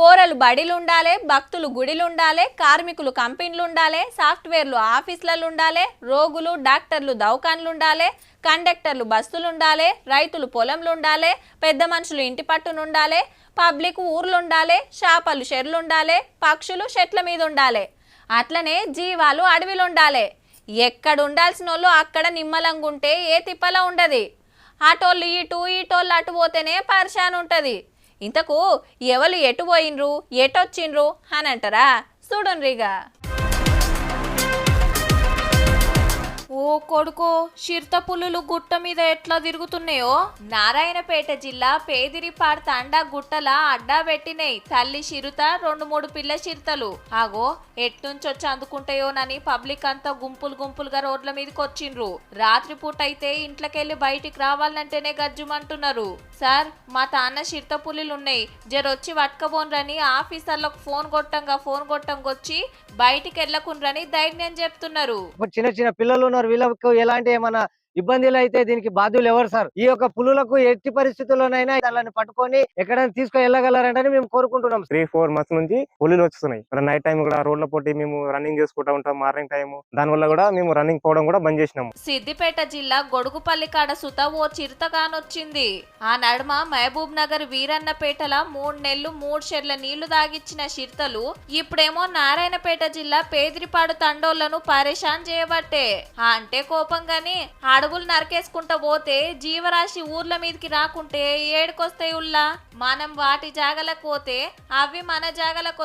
పోరలు బడిలుండాలే భక్తులు గుడిలుండాలే కార్మికులు కంపెనీలుండాలే సాఫ్ట్వేర్లు ఆఫీసులలో ఉండాలే రోగులు డాక్టర్లు దవాఖాన్లుండాలే కండక్టర్లు బస్సులుండాలే రైతులు పొలంలుండాలే పెద్ద మనుషులు ఇంటి పట్టునుండాలే పబ్లిక్ ఊర్లుండాలే షాపలు షెర్లుండాలే పక్షులు చెట్ల మీద ఉండాలే అట్లనే జీవాలు అడవిలుండాలే. ఎక్కడ ఉండాల్సిన వాళ్ళు అక్కడ నిమ్మలంగుంటే ఏ తిప్పలా ఉండదు? అటోళ్ళు ఇటు ఇటోళ్ళు అటు పోతేనే పరిశాన్ ఉంటుంది ఇంతకు ఎవరు ఎటు పోయినరు ఎటొచ్చిండ్రు అని అంటారా? చూడండిగా కొడుకో చిర్తపులులు గుట్ట మీద ఎట్లా తిరుగుతున్నాయో? నారాయణపేట జిల్లా పేదిరిపాడు తండా గుట్టల అడ్డా పెట్టినాయి. తల్లి చిరుత రెండు మూడు పిల్ల చిరుతలు ఆగో ఎట్నుంచొచ్చి అందుకుంటాయోనని పబ్లిక్ అంతా గుంపులు గుంపులుగా రోడ్ల మీదకి వచ్చిండ్రు. రాత్రిపూట అయితే ఇంట్లోకెళ్ళి బయటికి రావాలంటేనే గజ్జుమంటున్నారు. సార్ మా తాన్న చిరుత పులులు ఉన్నాయి జరొచ్చి పట్టుకబోన్రని ఆఫీసర్లకు ఫోన్ కొట్టంగా ఫోన్ కొట్టంగా వచ్చి బయటికి వెళ్ళకుండ్రని ధైర్యం చెప్తున్నారు. ఇప్పుడు చిన్న చిన్న పిల్లలు ఉన్నారు వీళ్ళకు ఎలాంటి ఏమైనా ఇబ్బందులు అయితే దీనికి బాధ్యులు ఎవరు సార్? ఈ యొక్క పులులకు ఎట్టి పరిస్థితుల్లోనైనా వాళ్ళని పట్టుకొని ఎక్కడైనా తీసుకొని వెళ్ళగలరంటని మేము కోరుకుంటున్నాం త్రీ ఫోర్ మంత్స్ నుంచి పులిలు వస్తున్నాయి నైట్ టైం కూడా రోడ్ల పోటీ మేము రన్నింగ్ చేసుకుంటా ఉంటాం మార్నింగ్ టైం దాని వల్ల కూడా మేము రన్నింగ్ పోవడం కూడా బంద్ చేసినాము. సిద్దిపేట జిల్లా గొడుగుపల్లి కాడ సుత ఓ చిరుతగానొచ్చింది. ఆ నడుమ మహబూబ్ నగర్ వీరన్నపేటల మూడు నెలలు మూడు షెర్ల నీళ్ళు దాగిచ్చిన చిరుతలు ఇప్పుడేమో నారాయణపేట జిల్లా పేదిరిపాడు తండోళ్ళను పరేషాన్ చేయబట్టే. ఆ అంటే కోపం గాని అడవులు నరికేసుకుంటా పోతే జీవరాశి ఊర్ల మీదకి రాకుంటే ఏడుకొస్తాయి ఉల్లా. మనం వాటి జాగలకు పోతే అవి మన జాగలకు